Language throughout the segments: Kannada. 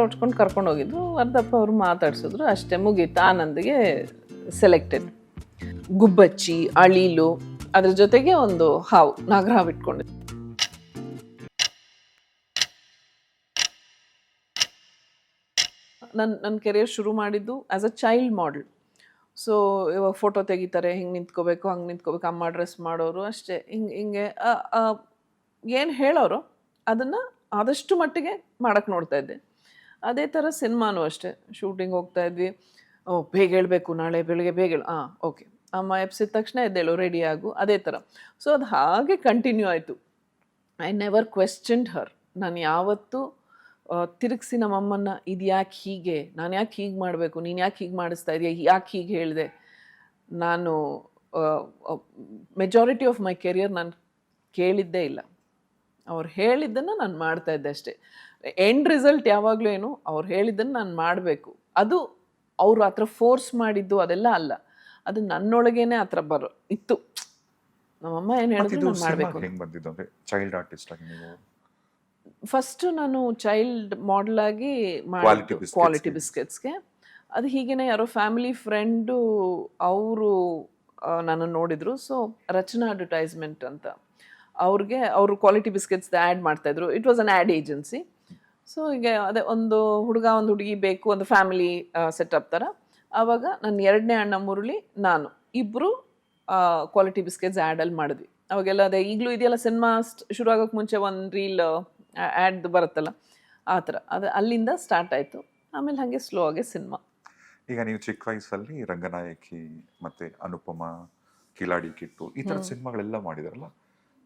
ಹೊಡ್ಕೊಂಡು ಕರ್ಕೊಂಡು ಹೋಗಿದ್ರು ಅರ್ಧಪ್ಪ ಅವರು ಮಾತಾಡ್ಸಿದ್ರು, ಅಷ್ಟೇ ಮುಗೀತು. ಆನಂದಿಗೆ ಸೆಲೆಕ್ಟೆಡ್ ಗುಬ್ಬಚ್ಚಿ, ಅಳಿಲು, ಅದ್ರ ಜೊತೆಗೆ ಒಂದು ಹಾವು ನಾಗರಹಾವು ಇಟ್ಕೊಂಡಿದ್ದೆ ನನ್ನ ನನ್ನ ಕೆರಿಯರ್ ಶುರು ಮಾಡಿದ್ದು as a child model so ಇವಾಗ ಫೋಟೋ ತೆಗಿತಾರೆ, ಹಿಂಗೆ ನಿಂತ್ಕೋಬೇಕು, ಹಂಗೆ ನಿಂತ್ಕೋಬೇಕು, ಅಮ್ಮ ಡ್ರೆಸ್ ಮಾಡೋರು ಅಷ್ಟೇ. ಹಿಂಗೆ ಹಿಂಗೆ ಏನು ಹೇಳೋರು ಅದನ್ನು ಆದಷ್ಟು ಮಟ್ಟಿಗೆ ಮಾಡೋಕ್ಕೆ ನೋಡ್ತಾ ಇದ್ದೆ. ಅದೇ ಥರ ಸಿನಿಮಾನೂ ಅಷ್ಟೇ. ಶೂಟಿಂಗ್ ಹೋಗ್ತಾ ಇದ್ವಿ. ಓ, ಬೇಗ ಹೇಳಬೇಕು, ನಾಳೆ ಬೆಳಿಗ್ಗೆ ಬೇಗ ಹೇಳು. ಹಾಂ ಓಕೆ. ಅಮ್ಮ ಎಪ್ಸಿದ ತಕ್ಷಣ ಎದ್ದೇಳು ರೆಡಿ ಆಗು, ಅದೇ ಥರ ಸೊ ಅದು ಹಾಗೆ ಕಂಟಿನ್ಯೂ ಆಯಿತು. ಐ ನೆವರ್ ಕ್ವೆಶ್ಚನ್ಡ್ ಹರ್ ನಾನು ಯಾವತ್ತೂ ತಿರುಗಿಸಿ ನಮ್ಮಮ್ಮನ್ನ, ಇದು ಯಾಕೆ ಹೀಗೆ? ನಾನು ಯಾಕೆ ಹೀಗೆ ಮಾಡಬೇಕು? ನೀನು ಯಾಕೆ ಹೀಗೆ ಮಾಡಿಸ್ತಾ ಇದೆಯಾ? ಯಾಕೆ ಹೀಗೆ ಹೇಳಿದೆ? ನಾನು ಮೆಜಾರಿಟಿ ಆಫ್ ಮೈ ಕೆರಿಯರ್ ನಾನು ಕೇಳಿದ್ದೇ ಇಲ್ಲ. ಅವ್ರು ಹೇಳಿದ್ದನ್ನು ನಾನು ಮಾಡ್ತಾ ಇದ್ದೆ ಅಷ್ಟೇ. ಎಂಡ್ ರಿಸಲ್ಟ್ ಯಾವಾಗಲೂ ಏನು ಅವ್ರು ಹೇಳಿದ್ದನ್ನು ನಾನು ಮಾಡಬೇಕು. ಅದು ಅವರು ಆ ಥರ ಫೋರ್ಸ್ ಮಾಡಿದ್ದು ಅದೆಲ್ಲ ಅಲ್ಲ. ಅದು ನನ್ನೊಳಗೇನೆ ಆ ಥರ ಬರೋ ಇತ್ತು. ನಮ್ಮಮ್ಮ ಏನು ಹೇಳಿದ್ರು ನಾನು ಮಾಡಬೇಕು ಬಂದಿದ್ದು ಅಂದ್ರೆ ಚೈಲ್ಡ್ ಆರ್ಟಿಸ್ಟ್ ಆಗಿ ನೀವು? ಫಸ್ಟ್ ನಾನು ಚೈಲ್ಡ್ ಮಾಡೆಲ್ ಆಗಿ Quality biscuits ಕ್ವಾಲಿಟಿ ಗೆ. ಬಿಸ್ಕೆಟ್ಸ್ಗೆ ಅದು ಹೀಗೇನೆ ಯಾರೋ ಫ್ಯಾಮಿಲಿ ಫ್ರೆಂಡು ಅವರು ನನ್ನ ನೋಡಿದ್ರು. ಸೊ ರಚನಾ ಅಡ್ವರ್ಟೈಸ್ಮೆಂಟ್ ಅಂತ. ಅವ್ರಿಗೆ ಅವರು ಕ್ವಾಲಿಟಿ ಬಿಸ್ಕೆಟ್ಸ್ ಆ್ಯಡ್ ಮಾಡ್ತಾಯಿದ್ರು it was an ad agency so ಈಗ ಅದೇ ಒಂದು ಹುಡುಗ ಒಂದು ಹುಡುಗಿ ಬೇಕು ಒಂದು ಫ್ಯಾಮಿಲಿ ಸೆಟಪ್ ಥರ. ಆವಾಗ ನನ್ನ ಎರಡನೇ ಅಣ್ಣ ಮುರುಳಿ ನಾನು ಇಬ್ಬರು ಕ್ವಾಲಿಟಿ ಬಿಸ್ಕೆಟ್ಸ್ ಆ್ಯಡಲ್ಲಿ ಮಾಡಿದ್ವಿ. ಅವಾಗೆಲ್ಲ ಅದೇ ಈಗಲೂ ಇದೆಯಲ್ಲ ಸಿನಿಮಾ ಶುರು ಆಗೋಕ್ಕೆ ಮುಂಚೆ ಒಂದು ರೀಲ್ ಆ್ಯಡ್ದು ಬರುತ್ತಲ್ಲ ಆ ಥರ. ಅದು ಅಲ್ಲಿಂದ ಸ್ಟಾರ್ಟ್ ಆಯಿತು. ಆಮೇಲೆ ಹಾಗೆ ಸ್ಲೋ ಆಗಿ ಸಿನಿಮಾ ಈಗ ನೀವು ಚಿಕ್ಕ ವಯಸ್ಸಲ್ಲಿ ರಂಗನಾಯಕಿ ಮತ್ತೆ ಅನುಪಮ ಕಿಲಾಡಿ ಕಿಟ್ಟು ಈ ತರ ಸಿನಿಮಾಗಳೆಲ್ಲ ಮಾಡಿದಾರಲ್ಲ?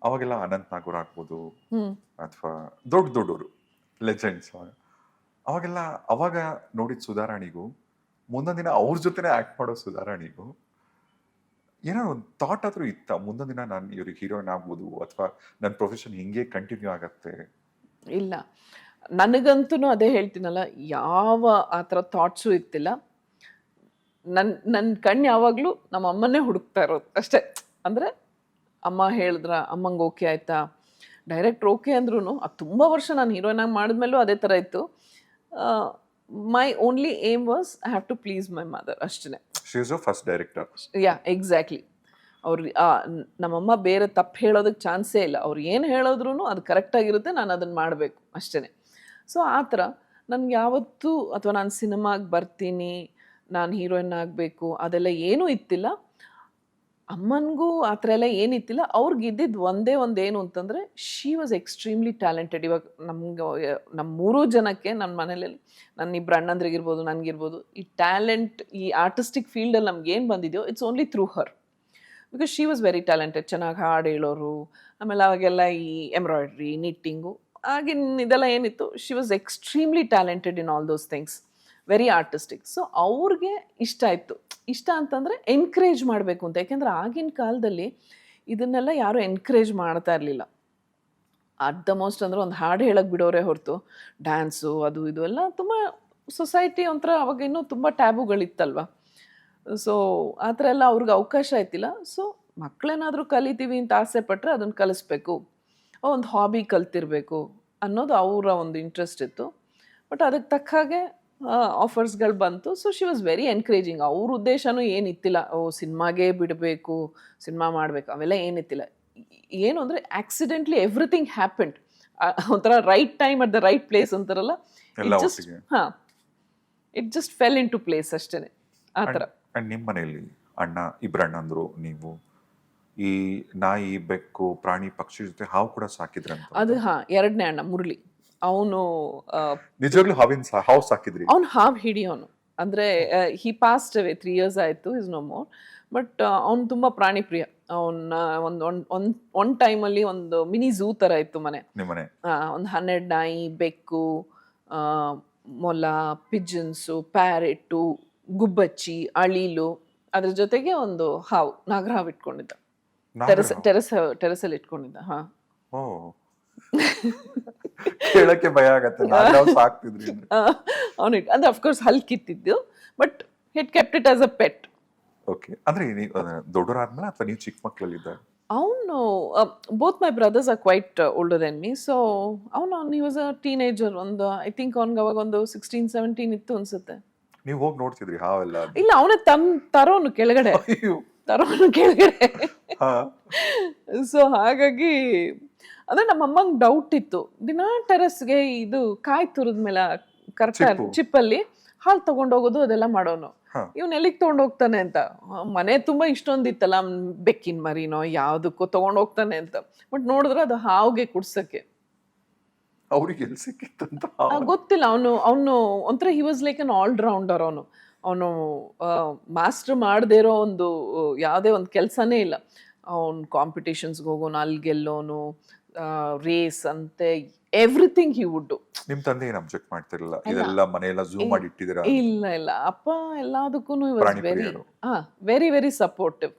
ಅವಾಗೆಲ್ಲ ಅನಂತ್ ನಾಗೂರ್ ಆಗ್ಬೋದು ಅಥವಾ ದೊಡ್ಡ ದೊಡ್ಡವರು ಲೆಜೆಂಡ್ಸ್ ಅವಾಗೆಲ್ಲ ಅವಾಗ ನೋಡಿದ ಸುಧಾರಾಣಿಗೂ ಮುಂದೊಂದು ದಿನ ಅವ್ರ ಜೊತೆನೆ ಆಕ್ಟ್ ಮಾಡೋ ಸುಧಾರಾಣಿಗೂ ಏನೋ ಒಂದು ಥಾಟ್ ಆದ್ರೂ ಇತ್ತ. ಮುಂದೊಂದು ದಿನ ನಾನು ಇವ್ರಿಗೆ ಹೀರೋಯಿನ್ ಆಗ್ಬೋದು ಅಥವಾ ನನ್ನ ಪ್ರೊಫೆಷನ್ ಹಿಂಗೆ ಕಂಟಿನ್ಯೂ ಆಗತ್ತೆ. ಇಲ್ಲ. ನನಗಂತೂ ಅದೇ ಹೇಳ್ತೀನಲ್ಲ ಯಾವ ಆ ಥರ ಥಾಟ್ಸು ಇತ್ತಿಲ್ಲ. ನನ್ನ ನನ್ನ ಕಣ್ಣು ಯಾವಾಗಲೂ ನಮ್ಮ ಅಮ್ಮನ್ನೇ ಹುಡುಕ್ತಾ ಇರೋದು ಅಷ್ಟೇ. ಅಂದರೆ ಅಮ್ಮ ಹೇಳಿದ್ರ ಅಮ್ಮಂಗೆ ಓಕೆ ಆಯ್ತಾ? ಡೈರೆಕ್ಟ್ ಓಕೆ ಅಂದ್ರೂ ಅದು ತುಂಬ ವರ್ಷ ನಾನು ಹೀರೋಯಿನ್ ಆಗಿ ಮಾಡಿದ್ಮೇಲೂ ಅದೇ ಥರ ಇತ್ತು. My only aim was I have to please my mother ಅಷ್ಟೇ ಫಸ್ಟ್ ಡೈರೆಕ್ಟರ್ ಯಾ ಎಕ್ಸಾಕ್ಟ್ಲಿ ಅವ್ರು ನಮ್ಮಮ್ಮ ಬೇರೆ ತಪ್ಪು ಹೇಳೋದಕ್ಕೆ ಚಾನ್ಸೇ ಇಲ್ಲ. ಅವ್ರು ಏನು ಹೇಳಿದ್ರು ಅದು ಕರೆಕ್ಟಾಗಿರುತ್ತೆ ನಾನು ಅದನ್ನು ಮಾಡಬೇಕು ಅಷ್ಟೇ ಸೊ ಆ ಥರ ನನಗೆ ಯಾವತ್ತೂ ಅಥವಾ ನಾನು ಸಿನಿಮಾಗೆ ಬರ್ತೀನಿ ನಾನು ಹೀರೋಯಿನ್ ಆಗಬೇಕು ಅದೆಲ್ಲ ಏನೂ ಇತ್ತಿಲ್ಲ. ಅಮ್ಮನಿಗೂ ಆ ಥರ ಎಲ್ಲ ಏನಿತ್ತಿಲ್ಲ. ಅವ್ರಿಗೆ ಇದ್ದಿದ್ದು ಒಂದೇ ಒಂದು ಏನು ಅಂತಂದರೆ ಶಿ ವಾಸ್ ಎಕ್ಸ್ಟ್ರೀಮ್ಲಿ ಟ್ಯಾಲೆಂಟೆಡ್ ಇವಾಗ ನಮ್ಗೆ ನಮ್ಮ ಮೂರೂ ಜನಕ್ಕೆ ನನ್ನ ಮನೇಲಿ ನನ್ನ ಇಬ್ಬರು ಅಣ್ಣಂದ್ರಿಗಿರ್ಬೋದು, ನನಗಿರ್ಬೋದು, ಈ ಟ್ಯಾಲೆಂಟ್ ಈ ಆರ್ಟಿಸ್ಟಿಕ್ ಫೀಲ್ಡಲ್ಲಿ ನಮ್ಗೆ ಏನು ಬಂದಿದೆಯೋ it's only through her because she was very talented ಚೆನ್ನಾಗಿ ಹಾಡು ಹೇಳೋರು, ಆಮೇಲೆ ಅವಾಗೆಲ್ಲ ಈ ಎಂಬ್ರಾಯ್ಡ್ರಿ ನಿಟ್ಟಿಂಗು ಆಗಿನ ಇದೆಲ್ಲ ಏನಿತ್ತು she was extremely talented in all those things very artistic so ಅವ್ರಿಗೆ ಇಷ್ಟ ಆಯಿತು. ಇಷ್ಟ ಅಂತಂದರೆ ಎನ್ಕರೇಜ್ ಮಾಡಬೇಕು ಅಂತ. ಯಾಕೆಂದರೆ ಆಗಿನ ಕಾಲದಲ್ಲಿ ಇದನ್ನೆಲ್ಲ ಯಾರೂ ಎನ್ಕರೇಜ್ ಮಾಡ್ತಾ ಇರಲಿಲ್ಲ. ಅಟ್ ದ ಮೋಸ್ಟ್ ಅಂದರೆ ಒಂದು ಹಾಡು ಹೇಳಕ್ಕೆ ಬಿಡೋರೇ ಹೊರತು. ಡ್ಯಾನ್ಸು ಅದು, ಇದು ಎಲ್ಲ ತುಂಬ ಸೊಸೈಟಿ ಒಂಥರ ಅವಾಗ ಇನ್ನೂ ತುಂಬ ಟ್ಯಾಬುಗಳಿತ್ತಲ್ವ ಸೊ ಆ ಥರ ಎಲ್ಲ ಅವ್ರಿಗೆ ಅವಕಾಶ ಆಯ್ತಿಲ್ಲ. ಸೊ ಮಕ್ಕಳೇನಾದರೂ ಕಲಿತೀವಿ ಅಂತ ಆಸೆ ಪಟ್ಟರೆ ಅದನ್ನು ಕಲಿಸ್ಬೇಕು. ಒಂದು ಹಾಬಿ ಕಲ್ತಿರಬೇಕು ಅನ್ನೋದು ಅವರ ಒಂದು ಇಂಟ್ರೆಸ್ಟ್ ಇತ್ತು. ಬಟ್ ಅದಕ್ಕೆ ತಕ್ಕ ಹಾಗೆ ಆಫರ್ಸ್ಗಳು ಬಂತು. So she was very encouraging ಅವ್ರ ಉದ್ದೇಶನೂ ಏನಿತ್ತಿಲ್ಲ. ಓ ಸಿನಿಮಾಗೆ ಬಿಡಬೇಕು ಸಿನಿಮಾ ಮಾಡಬೇಕು ಅವೆಲ್ಲ ಏನಿತ್ತಿಲ್ಲ. ಏನು ಅಂದರೆ ಆಕ್ಸಿಡೆಂಟ್ಲಿ ಎವ್ರಿಥಿಂಗ್ ಹ್ಯಾಪೆಂಡ್ ಒಂಥರ right time at the right place ಅಂತಾರಲ್ಲ. ಹಾಂ it just fell into place ಅಷ್ಟೇ ಆ ಥರ. ನಿಮ್ಮ ಮನೆಯಲ್ಲಿ ಅಣ್ಣ ಇಬ್ಬರಣ್ಣಂದ್ರು ನೀವು ಈ ನಾಯಿ ಬೆಕ್ಕು ಪ್ರಾಣಿ ಪಕ್ಷಿ ಜೊತೆ ಹಾವು ಕೂಡ ಸಾಕಿದ್ರೆ ಅದು ಹಾಂ ಎರಡನೇ ಅಣ್ಣ ಮುರಳಿ. ಅವನು ನಿಜವಾಗ್ಲೂ ಹಾವಿನ ಹೌಸ್ ಹಾವು ಸಾಕಿದ್ರಿ ಅವ್ನು ಹಾವು ಹಿಡಿಯೋನು. ಅಂದ್ರೆ he passed away three years ಆಯ್ತು ಇಸ್ ನೋ ಮೋರ್ ಬಟ್ ಅವ್ನು ತುಂಬಾ ಪ್ರಾಣಿ ಪ್ರಿಯ. ಅವನ್ನ ಒಂದು ಒನ್ ಒನ್ ಟೈಮ್ ಟೈಮಲ್ಲಿ ಒಂದು ಮಿನಿ ಝೂ ತರ ಇತ್ತು ಮನೆ. ಒಂದು ಹನ್ನೆರಡು ನಾಯಿ ಬೆಕ್ಕು ಮೊಲ ಪಿಜನ್ಸು ಪ್ಯಾರೆಟು ಗುಬ್ಬಚ್ಚಿ ಅಳಿಲು ಅದ್ರ ಜೊತೆಗೆ ಒಂದು ಹಾವು ನಾಗರಹಾವು ಇಟ್ಕೊಂಡಿದ್ದ. ಟೆರಸ್ ಟೆರೆಸ್ ಟೆರೆಸಲ್ಲಿ ಇಟ್ಕೊಂಡಿದ್ದ ಹಾ. ಕೇಳಕ್ಕೆ ಭಯ ಆಗತ್ತೆ. ಸಾಕ್ತಿದ್ರಿ ಅಂದ್ರೆ. ಅವನು ಕೋರ್ಸ್ ಅಂದರೆ of course ಹಲ್ಕಿತ್ತಿದ್ದು but he kept it as a pet okay ಅಂದ್ರೆ ದೊಡ್ಡವರಾದ್ಮೇಲೆ ಅಥವಾ ನೀವು ಚಿಕ್ಕ ಮಕ್ಕಳಲ್ಲಿದ್ದ ಅವನು both my brothers are quite older than me so ಅವನು ಹಿ ವಾಸ್ ಅ ಟೀನೇಜರ್ ಒಂದು ಐ ಥಿಂಕ್ ಅವ್ನಿಗೆ ಅವಾಗ ಒಂದು ಸಿಕ್ಸ್ಟೀನ್ ಸೆವೆಂಟೀನ್ ಇತ್ತು ಅನ್ಸುತ್ತೆ. ನೀವು ಹೋಗಿ ನೋಡ್ತಿದ್ರಿ ಹಾವೆಲ್ಲ ಇಲ್ಲ ಅವನೇ ತಮ್ ತರೋನು ಕೆಳಗಡೆ. ತರೋನು ಕೆಳಗಡೆ. ಹಾ. ಸೊ ಹಾಗಾಗಿ ಅಂದ್ರೆ ನಮ್ಮ ಅಮ್ಮಂಗ್ ಡೌಟ್ ಇತ್ತು. ದಿನ ಟೆರಸ್ಗೆ ಇದು ಕಾಯ್ ತುರಿದ ಮೇಲೆ ಕರೆಕ್ಟ್ ಅಲ್ಲಿ ಹಾಲ್ ತಗೊಂಡೋಗೋದು ಅದೆಲ್ಲ ಮಾಡೋನು. ಇವ್ನು ಎಲ್ಲಿಗೆ ತಗೊಂಡೋಗ್ತಾನೆ ಅಂತ. ಮನೆ ತುಂಬಾ ಇಷ್ಟೊಂದಿತ್ತಲ್ಲ ಬೆಕ್ಕಿನ್ ಮರಿನೋ ಯಾವ್ದಕ್ಕೋ ತಗೊಂಡೋಗ್ತಾನೆ ಅಂತ. ಬಟ್ ನೋಡಿದ್ರೆ ಅದು ಹಾವ್ಗೆ ಕುಡ್ಸಕ್ಕೆ. ಅವ್ರಿಗೆ ಗೊತ್ತಿಲ್ಲ. ಅವನು ಅವನು ಒಂಥರ he was like an allrounder ಅವನು. ಅವನು ಮಾಸ್ಟರ್ ಮಾಡದೇ ಇರೋ ಒಂದು ಯಾವುದೇ ಒಂದು ಕೆಲಸನೇ ಇಲ್ಲ. ಅವನು ಕಾಂಪಿಟೇಷನ್ಸ್ಗೆ ಹೋಗೋನು ಅಲ್ಲಿ ಗೆಲ್ಲೋನು ರೇಸ್ ಅಂತೆ ಎವ್ರಿಥಿಂಗ್ ಹಿ ವುಡ್ ನಿಮ್ ತಂದೆ ಏನು ಅಬ್ಜೆಕ್ಟ್ ಮಾಡ್ತಿರಲಿಲ್ಲ? ಇದೆಲ್ಲ ಮನೆಯೆಲ್ಲ ಜೂಮ್ ಮಾಡಿ ಇಟ್ಟಿದ್ದೀರಾ ಇಲ್ಲ ಇಲ್ಲ. ಅಪ್ಪ ಎಲ್ಲದಕ್ಕೂ ಇವರ್ ವೆರಿ. ಹಾ ವೆರಿ ವೆರಿ ಸಪೋರ್ಟಿವ್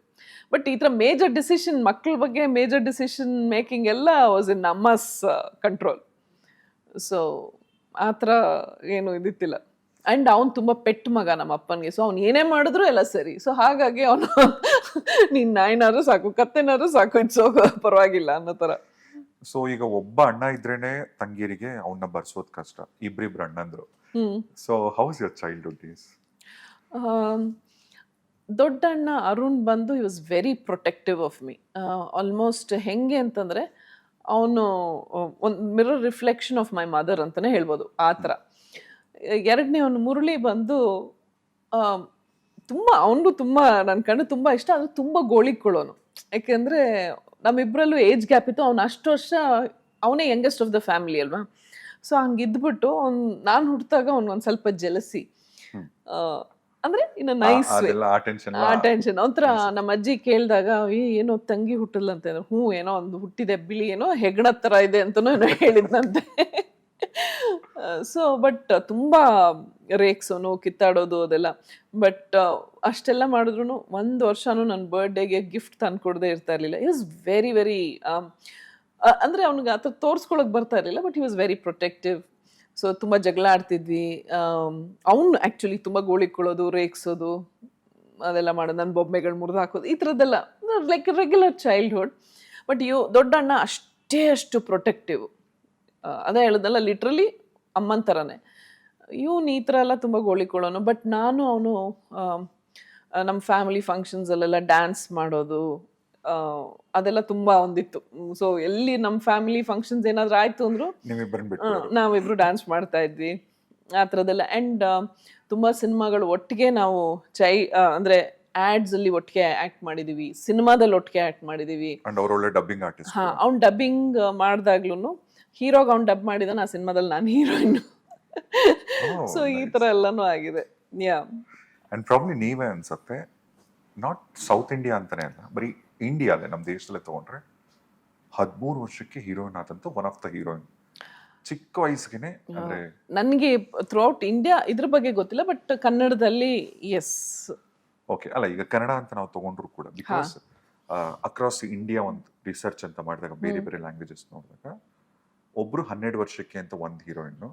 ಬಟ್ ಈ ಥರ ಮೇಜರ್ ಡಿಸಿಷನ್ ಮಕ್ಕಳ ಬಗ್ಗೆ ಮೇಜರ್ ಡಿಸಿಷನ್ ಮೇಕಿಂಗ್ ಎಲ್ಲ ವಾಸ್ ಇನ್ ನಮ್ಮಸ್ ಕಂಟ್ರೋಲ್ ಸೊ ಆ ಥರ ಏನು ಇದಿತ್ತಿಲ್ಲ. ಆ್ಯಂಡ್ ಅವ್ನು ತುಂಬ ಪೆಟ್ಟು ಮಗ ನಮ್ಮ ಅಪ್ಪನಿಗೆ. ಸೊ ಅವ್ನು ಏನೇ ಮಾಡಿದ್ರು ಎಲ್ಲ ಸರಿ. ಸೊ ಹಾಗಾಗಿ ಅವನು ನಿನ್ನ ನಾಯಿನಾದ್ರು ಸಾಕು ಕತ್ತೆನಾದ್ರು ಸಾಕು ಇಟ್ಸ್ ಪರವಾಗಿಲ್ಲ ಅನ್ನೋ ಥರ ಸೊ ಈಗ ಒಬ್ಬ ಅಣ್ಣ ಇದ್ರೇನೆ ತಂಗಿರಿಗೆ ಅವನ್ನ ಬರ್ಸೋದ್ ಕಷ್ಟ. ಇಬ್ರಿಬ್ರು ಅಣ್ಣಂದ್ರು. So how's your childhood days ದೊಡ್ಡ ಅಣ್ಣ ಅರುಣ್ ಬಂದು ಈ was very protective of me almost ಹೆಂಗೆ ಅಂತಂದರೆ ಅವನು ಒಂದು mirror reflection of my mother ಅಂತಲೇ ಹೇಳ್ಬೋದು ಆ ಥರ ಎರಡನೇ ಅವನು ಮುರುಳಿ ಬಂದು ತುಂಬ ಅವನಿಗೂ ತುಂಬ ನನ್ನ ಕಣ್ಣು ತುಂಬ ಇಷ್ಟ ಅದು ತುಂಬ ಗೋಳಿಕೊಳ್ಳೋನು ಯಾಕೆಂದರೆ ನಮ್ಮಿಬ್ಬರಲ್ಲೂ ಏಜ್ ಗ್ಯಾಪ್ ಇತ್ತು ಅವ್ನು ಅಷ್ಟು ವರ್ಷ ಅವನೇ ಯಂಗೆಸ್ಟ್ ಆಫ್ ದ ಫ್ಯಾಮಿಲಿ ಅಲ್ವಾ? ಸೊ ಹಂಗಿದ್ಬಿಟ್ಟು ಅವ್ನು ನಾನು ಹುಟ್ಟಿದಾಗ ಅವ್ನಿಗೊಂದು ಸ್ವಲ್ಪ ಜಲಸಿ. ಅಂದ್ರೆ ಇನ್ನು ನೈಸ್ ಆ ಟೆನ್ಷನ್ ಒಂಥರ ನಮ್ಮ ಅಜ್ಜಿ ಕೇಳಿದಾಗ ಏನೋ ತಂಗಿ ಹುಟ್ಟಲ್ಲ ಅಂತ. ಹ್ಞೂ ಏನೋ ಒಂದು ಹುಟ್ಟಿದೆ ಬಿಳಿ ಏನೋ ಹೆಗ್ಣ ಥರ ಇದೆ ಅಂತನೂ ಏನೋ ಹೇಳಿದ್ನಂತೆ. ಸೊ ಬಟ್ ತುಂಬ ರೇಕ್ಸೋನು ಕಿತ್ತಾಡೋದು ಅದೆಲ್ಲ. ಬಟ್ ಅಷ್ಟೆಲ್ಲ ಮಾಡಿದ್ರು ಒಂದು ವರ್ಷನೂ ನನ್ನ ಬರ್ಡೇಗೆ ಗಿಫ್ಟ್ ತಂದು ಕೊಡದೇ ಇರ್ತಾ ಇರಲಿಲ್ಲ. ಇ ವಾಸ್ ವೆರಿ ವೆರಿ ಅಂದರೆ ಅವ್ನಿಗೆ ಆ ಥರ ತೋರಿಸ್ಕೊಳಕ್ಕೆ ಬರ್ತಾ ಇರಲಿಲ್ಲ but he was very protective so ತುಂಬ ಜಗಳ ಆಡ್ತಿದ್ವಿ. ಅವನು ಆ್ಯಕ್ಚುಲಿ ತುಂಬ ಗೋಳಿಕೊಳ್ಳೋದು ರೇಗ್ಸೋದು ಅದೆಲ್ಲ ಮಾಡೋದು ನನ್ನ ಬೊಬ್ಬೆಗಳು ಮುರಿದು ಹಾಕೋದು, ಈ ಥರದ್ದೆಲ್ಲ. ಲೈಕ್ ರೆಗ್ಯುಲರ್ ಚೈಲ್ಡ್ಹುಡ್ ಬಟ್ ಇವು ದೊಡ್ಡ ಅಣ್ಣ ಅಷ್ಟೇ ಅಷ್ಟು ಪ್ರೊಟೆಕ್ಟಿವ್ ಅದೇ ಹೇಳೋದಲ್ಲ ಲಿಟ್ರಲಿ ಅಮ್ಮನ ಥರನೇ ಇವನು ಈ ಥರ ಎಲ್ಲ ತುಂಬ ಗೋಳಿಕೊಳ್ಳೋನು ಬಟ್ ನಾನು ಅವನು ನಮ್ಮ ಫ್ಯಾಮಿಲಿ ಫಂಕ್ಷನ್ಸಲ್ಲೆಲ್ಲ ಡ್ಯಾನ್ಸ್ ಮಾಡೋದು ಅದೆಲ್ಲ ತುಂಬ ಒಂದಿತ್ತು. ಸೊ ಎಲ್ಲಿ ನಮ್ಮ ಫ್ಯಾಮಿಲಿ ಫಂಕ್ಷನ್ಸ್ ಏನಾದರೂ ಆಯಿತು ಅಂದ್ರು ನಾವಿಬ್ರು ಡ್ಯಾನ್ಸ್ ಮಾಡ್ತಾ ಇದ್ವಿ ಆ ಥರದ್ದೆಲ್ಲ ಆ್ಯಂಡ್ ತುಂಬ ಸಿನಿಮಾಗಳು ಒಟ್ಟಿಗೆ ನಾವು ಚೈ ಅಂದರೆ ಅಂದ್ರೆ ಆ್ಯಡ್ಸ್ ಅಲ್ಲಿ ಒಟ್ಟಿಗೆ ಆ್ಯಕ್ಟ್ ಮಾಡಿದೀವಿ ಸಿನಿಮಾದಲ್ಲಿ ಒಟ್ಟಿಗೆ ಆ್ಯಕ್ಟ್ ಮಾಡಿದ್ದೀವಿ ಹಾ ಅವ್ನು ಡಬ್ಬಿಂಗ್ ಮಾಡಿದಾಗ್ಲೂ ಹೀರೋಗೆ ಅವ್ನು ಡಬ್ ಮಾಡಿದ ಆ ಸಿನಿಮಾದಲ್ಲಿ ನಾನು ಹೀರೋಯಿನ್. Oh, ಸೊ ಈ ತರ ಎಲ್ಲನೂ ಆಗಿದೆ. ಯಾ ಅಂಡ್ ಪ್ರಾಬ್ಲಿ ನೀವೇ ಅನ್ಸುತ್ತೆ ನಾಟ್ ಸೌತ್ ಇಂಡಿಯಾ ಅಂತಾನೆ ಅಲ್ಲ ಬರೀ ಇಂಡಿಯಾದಲ್ಲೇ ನಮ್ಮ ದೇಶದಲ್ಲೇ ತಗೊಂಡ್ರೆ ಹದಿಮೂರು ವರ್ಷಕ್ಕೆ ಹೀರೋಯಿನ್ ಆದಂತ ಒನ್ ಆಫ್ ದ ಹೀರೋಯಿನ್ ಚಿಕ್ಕ ವಯಸ್ಸಿಗೆ ಅಂದ್ರೆ ನನಗೆ ಥ್ರೂ ಔಟ್ ಇಂಡಿಯಾ ಇದ್ರ ಬಗ್ಗೆ ಗೊತ್ತಿಲ್ಲ ಬಟ್ ಕನ್ನಡದಲ್ಲಿ ಎಸ್ ಓಕೆ ಅಲ್ಲ ಈಗ ಕನ್ನಡ ಅಂತ ನಾವು ತಗೊಂಡ್ರು ಕೂಡ ಬಿಕಾಸ್ ಅಕ್ರಾಸ್ ಇಂಡಿಯಾ ಒಂದು ರಿಸರ್ಚ್ ಅಂತ ಮಾಡಿದಾಗ ಬೇರೆ ಬೇರೆ ಲ್ಯಾಂಗ್ವೇಜಸ್ ನೋಡಿದಾಗ ಒಬ್ರು ಹನ್ನೆರಡು ವರ್ಷಕ್ಕೆ ಅಂತ ಒಂದು ಹೀರೋಯಿನ್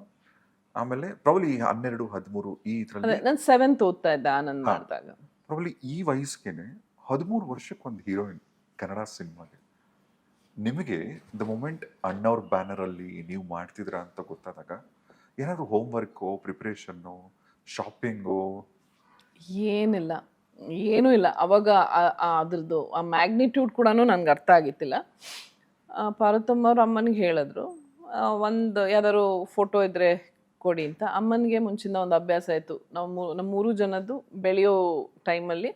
ಆಮೇಲೆ ಪ್ರಾಬ್ಲಿ ಹನ್ನೆರಡು ಹದಿಮೂರು ಈ ಇದ್ರಲ್ಲಿ ನಾನು ಸೆವೆಂತ್ ಓದ್ತಾ ಇದ್ದೆ ಆನಂದ್ ಮಾಡಿದಾಗ. ಪ್ರಾಬ್ಲಿ ಈ ವಯಸ್ಸಿಗೆ ಹದಿಮೂರು ವರ್ಷಕ್ಕೆ ಒಂದು ಹೀರೋಯಿನ್ ಕನ್ನಡ ಸಿನಿಮಾಗೆ. ನಿಮಗೆ ದ ಮೂಮೆಂಟ್ ಅಣ್ಣವ್ರ ಬ್ಯಾನರ್ ಅಲ್ಲಿ ನೀವು ಮಾಡ್ತಿದ್ರ ಅಂತ ಗೊತ್ತಾದಾಗ ಏನಾದ್ರು ಹೋಮ್ ವರ್ಕು ಪ್ರಿಪ್ರೇಷನ್ನು ಶಾಪಿಂಗು? ಏನಿಲ್ಲ. ಏನೂ ಇಲ್ಲ. ಅವಾಗ ಅದ್ರದ್ದು ಆ ಮ್ಯಾಗ್ನಿಟ್ಯೂಡ್ ಕೂಡ ನನ್ಗೆ ಅರ್ಥ ಆಗಿತ್ತಿಲ್ಲ. ಪಾರ್ವತಮ್ಮವ್ರ ಅಮ್ಮನಿಗೆ ಹೇಳಿದ್ರು. ಒಂದು ಯಾವ್ದಾದ್ರು ಫೋಟೋ ಇದ್ರೆ ಕೊಡಿ ಅಂತ. ಅಮ್ಮನಿಗೆ ಮುಂಚಿನ ಒಂದು ಅಭ್ಯಾಸ ಆಯಿತು. ನಾವು ಮೂ- ನಮ್ಮ ಮೂರು ಜನದ್ದು ಬೆಳೆಯೋ ಟೈಮಲ್ಲಿ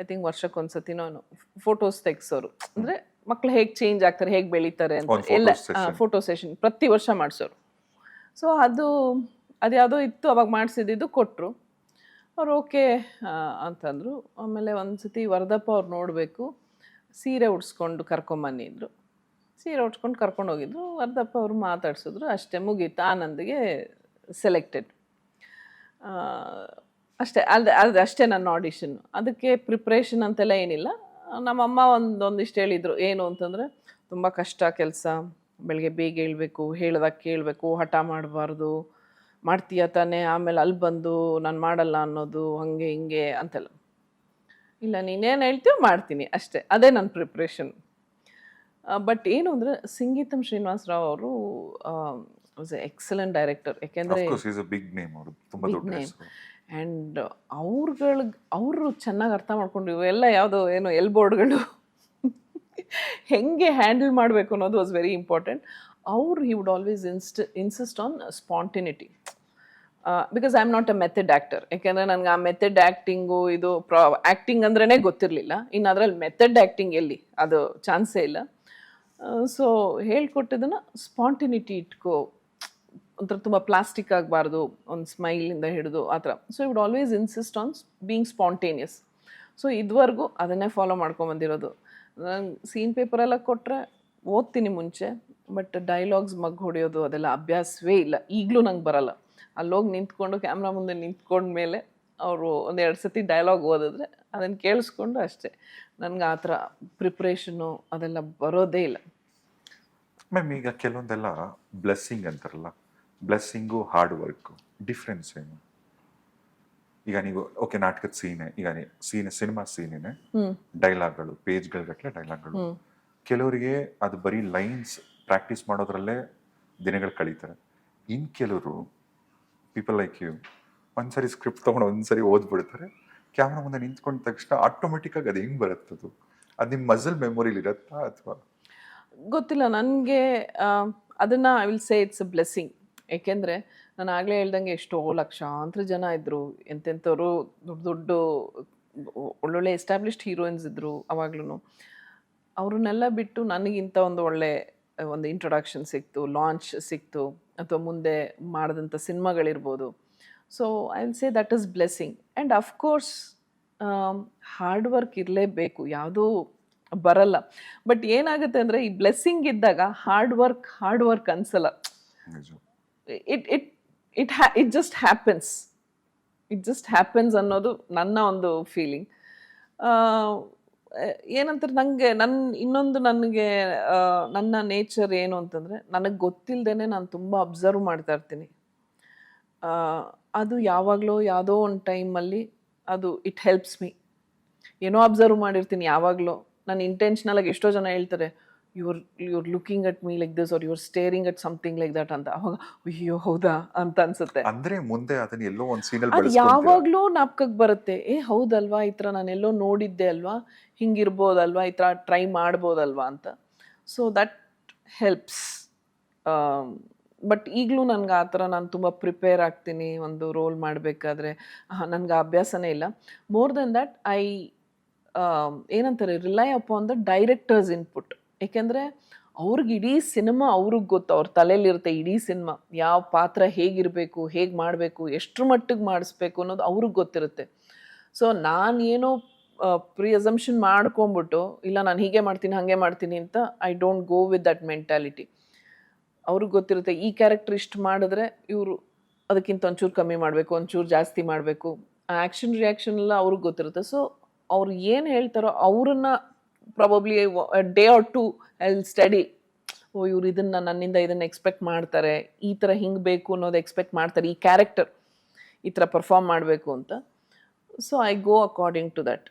ಐ ಥಿಂಕ್ ನಾನು ಫೋಟೋಸ್ ತೆಗ್ಸೋರು. ಅಂದರೆ ಮಕ್ಳು ಹೇಗೆ ಚೇಂಜ್ ಆಗ್ತಾರೆ ಹೇಗೆ ಬೆಳೀತಾರೆ ಅಂತ ಎಲ್ಲ ಫೋಟೋ ಸೆಷನ್ ಪ್ರತಿ ವರ್ಷ ಮಾಡಿಸೋರು. ಸೊ ಅದು ಅದ್ಯಾವುದೋ ಇತ್ತು ಅವಾಗ ಮಾಡಿಸಿದ್ದು ಕೊಟ್ಟರು ಅವ್ರು ಓಕೆ ಅಂತಂದರು. ಆಮೇಲೆ ಒಂದು ಸತಿ ವರದಪ್ಪ ಅವ್ರು ನೋಡಬೇಕು. ಸೀರೆ ಉಡ್ಸ್ಕೊಂಡು ಕರ್ಕೊಂಬನ್ನಿ ಇದ್ರು ಸೀರೆ ಉಟ್ಕೊಂಡು ಕರ್ಕೊಂಡು ಹೋಗಿದ್ರು. ಅರ್ಧಪ್ಪ ಅವರು ಮಾತಾಡಿಸಿದ್ರು. ಅಷ್ಟೇ ಮುಗೀತು. ಆನಂದಿಗೆ ಸೆಲೆಕ್ಟೆಡ್ ಅಷ್ಟೇ. ಅದು ಅದು ಅಷ್ಟೇ ನನ್ನ ಆಡಿಷನ್ ಅದಕ್ಕೆ ಪ್ರಿಪ್ರೇಷನ್ ಅಂತೆಲ್ಲ ಏನಿಲ್ಲ. ನಮ್ಮಮ್ಮ ಒಂದೊಂದಿಷ್ಟು ಹೇಳಿದರು. ಏನು ಅಂತಂದರೆ, ತುಂಬ ಕಷ್ಟ ಕೆಲಸ. ಬೆಳಗ್ಗೆ ಬೇಗ ಹೇಳಬೇಕು, ಹೇಳ್ದಾಗ ಕೇಳಬೇಕು. ಹಠ ಮಾಡಬಾರ್ದು. ಮಾಡ್ತೀಯ ತಾನೇ? ಆಮೇಲೆ ಅಲ್ಲಿ ಬಂದು ನಾನು ಮಾಡಲ್ಲ ಅನ್ನೋದು, ಹಾಗೆ ಹಿಂಗೆ ಅಂತೆಲ್ಲ. ಇಲ್ಲ ನೀನೇನು ಹೇಳ್ತೀಯೋ ಮಾಡ್ತೀನಿ. ಅಷ್ಟೇ. ಅದೇ ನನ್ನ ಪ್ರಿಪ್ರೇಷನ್ ಬಟ್ ಏನು ಅಂದರೆ ಸಂಗೀತಂ ಶ್ರೀನಿವಾಸರಾವ್ ಅವರು ವಾಸ್ ಎ ಎಕ್ಸಲೆಂಟ್ ಡೈರೆಕ್ಟರ್ ಯಾಕೆಂದರೆ ಬಿಗ್ ನೇಮ್ ಅವರು ತುಂಬಾ ದೊಡ್ಡ ಆ್ಯಂಡ್ ಅವ್ರುಗಳಿಗೆ ಅವರು ಚೆನ್ನಾಗಿ ಅರ್ಥ ಮಾಡ್ಕೊಂಡು ಇವೆಲ್ಲ ಯಾವುದೋ ಏನು ಎಲ್ ಬೋರ್ಡ್ಗಳು ಹೆಂಗೆ ಹ್ಯಾಂಡಲ್ ಮಾಡಬೇಕು ಅನ್ನೋದು ವಾಸ್ ವೆರಿ ಇಂಪಾರ್ಟೆಂಟ್ ಅವ್ರು he would always insist insist on spontaneity because I am not a method actor ಯಾಕೆಂದರೆ ನನಗೆ ಆ ಮೆಥಡ್ ಆ್ಯಕ್ಟಿಂಗು ಇದು ಪ್ರಾ ಆ್ಯಕ್ಟಿಂಗ್ ಅಂದ್ರೇ ಗೊತ್ತಿರಲಿಲ್ಲ. ಇನ್ನು ಅದರಲ್ಲಿ ಮೆಥಡ್ ಆ್ಯಕ್ಟಿಂಗ್ ಎಲ್ಲಿ? ಅದು ಚಾನ್ಸೇ ಇಲ್ಲ. ಸೊ ಹೇಳ್ಕೊಟ್ಟಿದ್ದನ್ನು ಸ್ಪಾಂಟಿನಿಟಿ ಇಟ್ಕೋ. ಒಂಥರ ತುಂಬ ಪ್ಲಾಸ್ಟಿಕ್ ಆಗಬಾರ್ದು, ಒಂದು ಸ್ಮೈಲಿಂದ ಹಿಡಿದು ಆ ಥರ. So would always insist on being spontaneous so ಇದುವರೆಗೂ ಅದನ್ನೇ ಫಾಲೋ ಮಾಡ್ಕೊಂಬಂದಿರೋದು. ನಂಗೆ ಸೀನ್ ಪೇಪರೆಲ್ಲ ಕೊಟ್ಟರೆ ಓದ್ತೀನಿ ಮುಂಚೆ ಬಟ್ ಡೈಲಾಗ್ಸ್ ಮಗ್ ಹೊಡೆಯೋದು ಅದೆಲ್ಲ ಅಭ್ಯಾಸವೇ ಇಲ್ಲ. ಈಗಲೂ ನಂಗೆ ಬರಲ್ಲ. ಅಲ್ಲೋಗಿ ನಿಂತ್ಕೊಂಡು ಕ್ಯಾಮ್ರಾ ಮುಂದೆ ನಿಂತ್ಕೊಂಡ್ಮೇಲೆ ಅವರು ಒಂದೆರಡು ಸತಿ ಡೈಲಾಗ್ ಓದಿದ್ರೆ ಅದನ್ನು ಕೇಳಿಸ್ಕೊಂಡು ಅಷ್ಟೇ. ನನಗೆ ಆ ಥರ ಪ್ರಿಪ್ರೇಷನ್ನು ಅದೆಲ್ಲ ಬರೋದೇ ಇಲ್ಲ. ಮ್ಯಾಮ್ ಈಗ ಕೆಲವೊಂದೆಲ್ಲ ಬ್ಲೆಸ್ಸಿಂಗ್ ಅಂತಾರಲ್ಲ ಬ್ಲೆಸ್ಸಿಂಗು ಹಾರ್ಡ್ ವರ್ಕ್ ಡಿಫ್ರೆನ್ಸ್ ಏನು? ಈಗ ನೀವು ಓಕೆ ನಾಟಕದ ಸೀನೆ ಈಗ ಸೀನ್ ಸಿನಿಮಾ ಸೀನಿನೇ ಡೈಲಾಗ್ಗಳು ಪೇಜ್ಗಳ ಗಟ್ಟಲೆ ಡೈಲಾಗ್ಗಳು ಕೆಲವರಿಗೆ ಅದು ಬರೀ ಲೈನ್ಸ್ ಪ್ರಾಕ್ಟೀಸ್ ಮಾಡೋದ್ರಲ್ಲೇ ದಿನಗಳು ಕಳೀತಾರೆ. ಇನ್ ಕೆಲವರು ಪೀಪಲ್ ಲೈಕ್ ಯು ಒಂದ್ಸರಿ ಸ್ಕ್ರಿಪ್ಟ್ ತೊಗೊಂಡು ಒಂದ್ಸರಿ ಓದ್ಬಿಡ್ತಾರೆ ಕ್ಯಾಮ್ರಾ ಮುಂದೆ ನಿಂತ್ಕೊಂಡ ತಕ್ಷಣ ಆಟೋಮೆಟಿಕ್ ಆಗಿ ಅದು ಹೆಂಗ್ ಬರುತ್ತದು? ಅದು ನಿಮ್ಮ ಮಸಲ್ ಮೆಮೊರಿಲಿ ಇರತ್ತಾ ಅಥವಾ ಗೊತ್ತಿಲ್ಲ, ನನಗೆ ಅದನ್ನು I will say it's a blessing ಏಕೆಂದರೆ ನಾನು ಆಗಲೇ ಹೇಳ್ದಂಗೆ ಎಷ್ಟೋ ಲಕ್ಷಾಂತರ ಜನ ಇದ್ದರು ಎಂತೆಂಥವ್ರು ದೊಡ್ಡ ದೊಡ್ಡ, ಒಳ್ಳೊಳ್ಳೆ ಎಸ್ಟಾಬ್ಲಿಷ್ಡ್ ಹೀರೋಯಿನ್ಸ್ ಇದ್ದರು ಅವಾಗ್ಲೂ ಅವ್ರನ್ನೆಲ್ಲ ಬಿಟ್ಟು ನನಗಿಂತ ಒಂದು ಒಳ್ಳೆ, ಒಂದು ಇಂಟ್ರೊಡಕ್ಷನ್ ಸಿಕ್ತು ಲಾಂಚ್ ಸಿಕ್ತು, ಅಥವಾ ಮುಂದೆ ಮಾಡಿದಂಥ ಸಿನಿಮಾಗಳಿರ್ಬೋದು. So I will say that is blessing and of course hard work ಇರಲೇಬೇಕು. ಯಾವುದೂ ಬರಲ್ಲ. ಬಟ್ ಏನಾಗುತ್ತೆ ಅಂದರೆ ಈ ಬ್ಲೆಸ್ಸಿಂಗ್ ಇದ್ದಾಗ ಹಾರ್ಡ್ ವರ್ಕ್ ಹಾರ್ಡ್ ವರ್ಕ್ ಅನ್ಸಲ್ಲ. It it it ha it just happens it just happens ಅನ್ನೋದು ನನ್ನ ಒಂದು ಫೀಲಿಂಗ್ ಏನಂತಾರೆ ನನಗೆ ನನ್ನ ಇನ್ನೊಂದು ನನಗೆ ನನ್ನ ನೇಚರ್ ಏನು ಅಂತಂದರೆ ನನಗೆ ಗೊತ್ತಿಲ್ಲದೇ ನಾನು ತುಂಬ ಅಬ್ಸರ್ವ್ ಮಾಡ್ತಾ ಇರ್ತೀನಿ. ಅದು ಯಾವಾಗಲೋ ಯಾವುದೋ ಒಂದು ಟೈಮಲ್ಲಿ ಅದು ಇಟ್ ಹೆಲ್ಪ್ಸ್ ಮೀ ಏನೋ ಅಬ್ಸರ್ವ್ ಮಾಡಿರ್ತೀನಿ ಯಾವಾಗಲೋ. ನಾನು ಇಂಟೆನ್ಷನಲಾಗಿ ಎಷ್ಟೋ ಜನ ಹೇಳ್ತಾರೆ your your looking at me like this are your staring at something like that ಅಂತ. ಅವಾಗ ಅಯ್ಯೋ ಹೌದಾ? ಅಂತ ಅನ್ಸುತ್ತೆ. ಅಂದ್ರೆ ಮುಂದೆ ಅದನ್ನ ಎಲ್ಲೋ ಒಂದು ಸೀನಲ್ಲಿ ಅದು ಯಾವಾಗಲೂ ನಾಪ್ಕಕ್ಕೆ ಬರುತ್ತೆ ಏ ಹೌದಲ್ವಾ? ಈ ಥರ ಎಲ್ಲೋ ನೋಡಿದ್ದೆ ಅಲ್ವಾ? ಹಿಂಗಿರ್ಬೋದಲ್ವಾ? ಈ ಥರ ಟ್ರೈ ಮಾಡ್ಬೋದಲ್ವಾ? ಅಂತ. ಸೊ ದಟ್ ಹೆಲ್ಪ್ಸ್ ಬಟ್ ಈಗಲೂ ನನಗೆ ಆ ಥರ ನಾನು ತುಂಬ ಪ್ರಿಪೇರ್ ಆಗ್ತೀನಿ ಒಂದು ರೋಲ್ ಮಾಡಬೇಕಾದ್ರೆ. ನನಗೆ ಅಭ್ಯಾಸನೇ ಇಲ್ಲ. ಮೋರ್ ದೆನ್ ದಟ್ ಐ ಏನಂತಾರೆ rely upon the directors input ಏಕೆಂದರೆ, ಅವ್ರಿಗೆ ಇಡೀ ಸಿನಿಮಾ ಅವ್ರಿಗೆ ಗೊತ್ತು. ಅವ್ರ ತಲೆಯಲ್ಲಿರುತ್ತೆ ಇಡೀ ಸಿನಿಮಾ. ಯಾವ ಪಾತ್ರ ಹೇಗಿರಬೇಕು, ಹೇಗೆ ಮಾಡಬೇಕು, ಎಷ್ಟ್ರ ಮಟ್ಟಿಗೆ ಮಾಡಿಸ್ಬೇಕು ಅನ್ನೋದು ಅವ್ರಿಗೆ ಗೊತ್ತಿರುತ್ತೆ. ಸೊ ನಾನೇನೋ ಪ್ರಿ ಅಸಂಪ್ಷನ್ ಮಾಡ್ಕೊಂಬಿಟ್ಟು, ಇಲ್ಲ, ನಾನು ಹೀಗೆ ಮಾಡ್ತೀನಿ, ಹಾಗೆ ಮಾಡ್ತೀನಿ ಅಂತ I don't go with that mentality ಅವ್ರಿಗೆ ಗೊತ್ತಿರುತ್ತೆ, ಈ ಕ್ಯಾರೆಕ್ಟರ್ ಇಷ್ಟು ಮಾಡಿದ್ರೆ ಇವರು ಅದಕ್ಕಿಂತ ಒಂಚೂರು ಕಮ್ಮಿ ಮಾಡಬೇಕು, ಒಂಚೂರು ಜಾಸ್ತಿ ಮಾಡಬೇಕು. ಆ್ಯಕ್ಷನ್ ರಿಯಾಕ್ಷನ್ ಎಲ್ಲ ಅವ್ರಿಗೆ ಗೊತ್ತಿರುತ್ತೆ. ಸೊ ಅವ್ರು ಏನು ಹೇಳ್ತಾರೋ ಅವ್ರನ್ನ probably they are to I study ಓ, ಇವ್ರು ಇದನ್ನು ನನ್ನಿಂದ ಇದನ್ನು ಎಕ್ಸ್ಪೆಕ್ಟ್ ಮಾಡ್ತಾರೆ, ಈ ಥರ ಹಿಂಗೆ ಬೇಕು ಅನ್ನೋದು ಎಕ್ಸ್ಪೆಕ್ಟ್ ಮಾಡ್ತಾರೆ, ಈ ಕ್ಯಾರೆಕ್ಟರ್ ಈ ಥರ ಪರ್ಫಾರ್ಮ್ ಮಾಡಬೇಕು ಅಂತ. So I go according to that